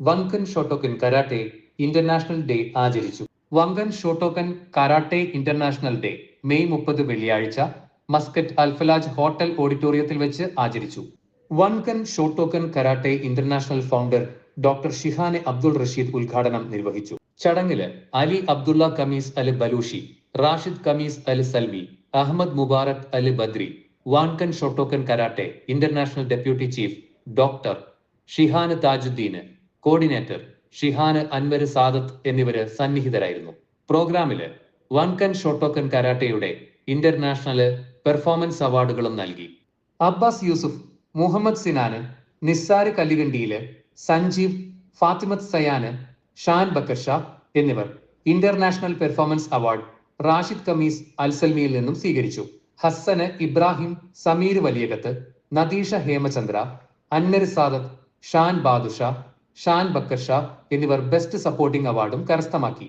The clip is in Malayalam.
Wankan Shotokan karate international day ആചരിച്ചു. Wankan Shotokan karate international day May മുപ്പത് വെള്ളിയാഴ്ച മസ്കറ്റ് അൽഫലാജ് ഹോട്ടൽ ഓഡിറ്റോറിയത്തിൽ വെച്ച് ആചരിച്ചു. Wankan Shotokan karate international founder doctor ഷിഹാനെ Abdul Rasheed ഉദ്ഘാടനം നിർവഹിച്ചു. ചടങ്ങിൽ Ali Abdullah Khamis Al Balushi Rashid Khamis Al Salmi Ahmed Mubarak Al Badri Wankan Shotokan karate international deputy chief doctor shihan Tajuddeen coordinator shihan Anwar Sadath എന്നിവര് സന്നിഹിതരായിരുന്നു. പ്രോഗ്രാമിൽ വൺകൻ ഷോട്ടോക്കൻ കരാട്ടയുടെ ഇന്റർനാഷണൽ പെർഫോമൻസ് അവാർഡുകളും നൽകി. അബ്ബാസ് യൂസുഫ് മുഹമ്മദ് സിനാന് നിസ്സാര് കല്ലുകണ്ടിയിൽ സഞ്ജീവ് ഫാത്തിമത് സയാന് ഷാൻ ബക്കർ ഷാ എന്നിവർ international performance award Rashid Khamis അൽസൽമിയിൽ നിന്നും സ്വീകരിച്ചു. ഹസ്സന് ഇബ്രാഹിം സമീർ വലിയകത്ത് നദീഷ ഹേമചന്ദ്ര അന്നർ സാദത്ത് ഷാൻ ബാദുഷ ഷാൻ ബക്കർ ഷാ എന്നിവർ ബെസ്റ്റ് സപ്പോർട്ടിംഗ് അവാർഡും കരസ്ഥമാക്കി.